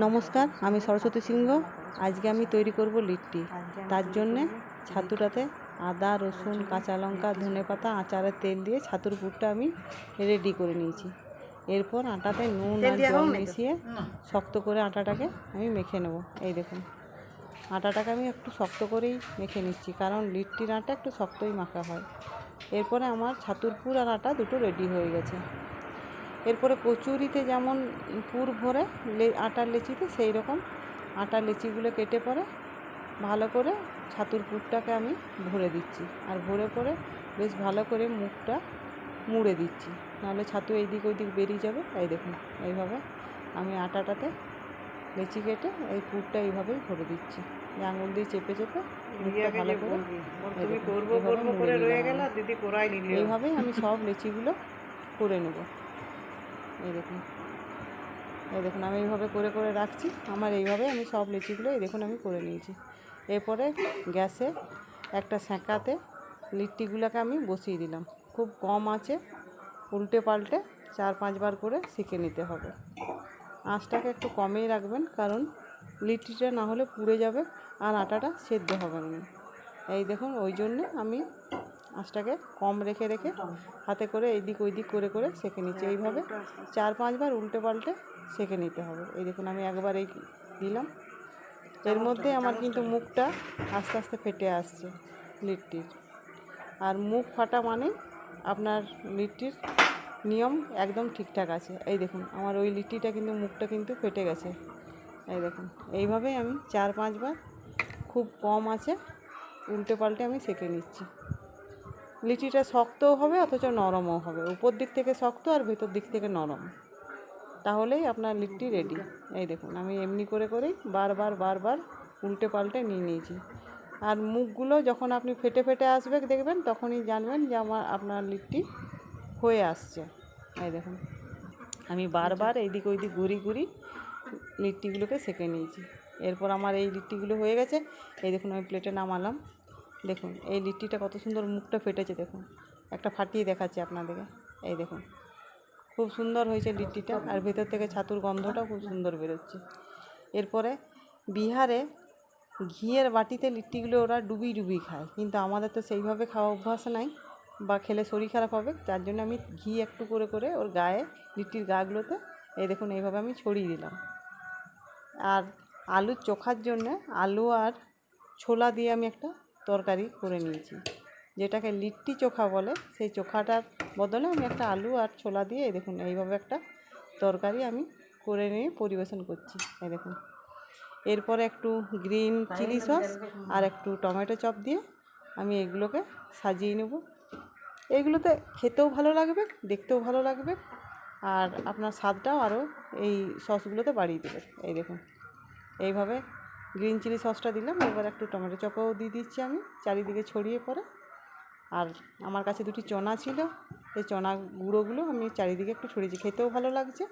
নমস্কার আমি সরস্বতী সিংহ। আজকে আমি তৈরি করব লিট্টি। তার জন্যে ছাতুটাতে আদা রসুন কাঁচা লঙ্কা ধনে পাতা আচারের তেল দিয়ে ছাতুর পুরটা আমি রেডি করে নিয়েছি। এরপর আটাতে নুন আর জল মিশিয়ে শক্ত করে আটাটাকে আমি মেখে নেব। এই দেখুন। আটাটাকে আমি একটু শক্ত করেই মেখে নিচ্ছি কারণ লিট্টির আটা একটু শক্তই মাখা হয়। এরপরে আমার ছাতুর পুর আর আটা দুটো রেডি হয়ে গেছে। এরপরে কচুরিতে যেমন পুর ভরে আটার লেচিতে সেই রকম আটার লেচিগুলো কেটে পরে ভালো করে ছাতুর পুরটাকে আমি ভরে দিচ্ছি। আর ভরে পরে বেশ ভালো করে মুখটা মুড়ে দিচ্ছি। নাহলে ছাতু এইদিক ওইদিক বেরিয়ে যাবে। এই দেখুন এইভাবে আমি আটাটাতে লেচি কেটে এই পুরটা এইভাবেই ভরে দিচ্ছি। আঙুল দিয়ে চেপে চেপে করে করে এইভাবেই আমি সব লিচিগুলো করে নেব। এই দেখুন। এই দেখুন, আমি এইভাবে করে করে রাখছি। আমার এইভাবে আমি সব লিচিগুলো এই দেখুন, আমি করে নিয়েছি। এরপরে গ্যাসে একটা সেঁকাতে লিট্টিগুলোকে আমি বসিয়ে দিলাম। খুব কম আছে, উল্টে পাল্টে চার পাঁচবার করে শিখে নিতে হবে। আঁচটাকে একটু কমেই রাখবেন, কারণ লিট্টিটা না হলে পুড়ে যাবে আর আটাটা সেদ্ধ হবে না। এই দেখুন, ওই জন্যে আমি আঁচটাকে কম রেখে রেখে হাতে করে এইদিক ওইদিক করে করে সেঁকে নিচ্ছি এইভাবে। চার পাঁচবার উল্টে পাল্টে সেঁকে নিতে হবে। এই দেখুন আমি একবার এই দিলাম। এর মধ্যে আমার কিন্তু মুখটা আস্তে আস্তে ফেটে আসছে লিট্টির। আর মুখ ফাটা মানে আপনার লিট্টির নিয়ম একদম ঠিকঠাক আছে। এই দেখুন আমার ওই লিট্টিটা কিন্তু মুখটা কিন্তু ফেটে গেছে। এই দেখুন এইভাবেই আমি চার পাঁচবার খুব কম আছে উল্টে পাল্টে আমি সেঁকে নিচ্ছি। লিচিটা শক্তও হবে, অথচ নরমও হবে। উপর দিক থেকে শক্ত আর ভেতর দিক থেকে নরম। তাহলেই আপনার লিট্টি রেডি এই দেখুন, আমি এমনি করে করেই বারবার বারবার উল্টে পাল্টে নিয়ে নিয়েছি। আর মুখগুলো যখন আপনি ফেটে ফেটে আসবে দেখবেন, তখনই জানবেন যে আমার, আপনার লিট্টি হয়ে আসছে। এই দেখুন, আমি বারবার এইদিক ওইদিক ঘুরি ঘুরি লিট্টিগুলোকে সেঁকে নিয়েছি। এরপর আমার এই লিট্টিগুলো হয়ে গেছে। এই দেখুন, আমি প্লেটে নামালাম। দেখুন, এই লিট্টিটা কত সুন্দর মুখটা ফেটেছে, দেখুন। একটা ফাটিয়ে দেখাচ্ছি আপনাদেরকে। এই দেখুন, খুব সুন্দর হয়েছে লিট্টিটা, আর ভেতর থেকে ছাতুর গন্ধটাও খুব সুন্দর বেরোচ্ছে। এরপরে বিহারে ঘিয়ের বাটিতে লিট্টিগুলো ওরা ডুবি ডুবি খায়, কিন্তু আমাদের তো সেইভাবে খাওয়া অভ্যাস নাই বা খেলে শরীর খারাপ হবে যার জন্য আমি ঘি একটু করে করে ওর গায়ে লিট্টির গাগুলোতে, এই দেখুন, এইভাবে আমি ছড়িয়ে দিলাম। আর আলুর চোখার জন্য আলু আর ছোলা দিয়ে আমি একটা তরকারি করে নিয়েছি। যেটাকে লিট্টি চোখা বলে সেই চোখাটার বদলে আমি একটা আলু আর ছোলা দিয়ে এই দেখুন এইভাবে একটা তরকারি আমি করে নিয়ে পরিবেশন করছি এই দেখুন। এরপরে একটু গ্রিন চিলি সস আর একটু টমেটো চপ দিয়ে আমি এগুলোকে সাজিয়ে নেব। এইগুলোতে খেতেও ভালো লাগবে দেখতেও ভালো লাগবে আর আপনার স্বাদটাও আরও এই সসগুলোতে বাড়িয়ে দেবে এই দেখুন। এইভাবে গ্রিন চিলি সসটা দিলাম, এবার একটু টমেটো চপও দিয়ে দিচ্ছি আমি, চারিদিকে ছড়িয়ে পরে আর আমার কাছে দুটি চনা ছিল, এই চনা গুঁড়োগুলো আমি চারিদিকে একটু ছড়িয়েছি, খেতেও ভালো লাগছে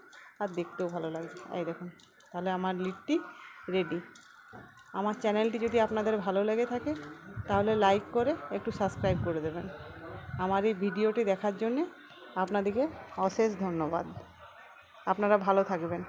আর দেখতেও ভালো লাগছে। এই দেখুন, তাহলে আমার লিট্টি রেডি। আমার চ্যানেলটি যদি আপনাদের ভালো লেগে থাকে, তাহলে লাইক করে একটু সাবস্ক্রাইব করে দেবেন। আমার এই ভিডিওটি দেখার জন্যে আপনাদেরকে অশেষ ধন্যবাদ। আপনারা ভালো থাকবেন।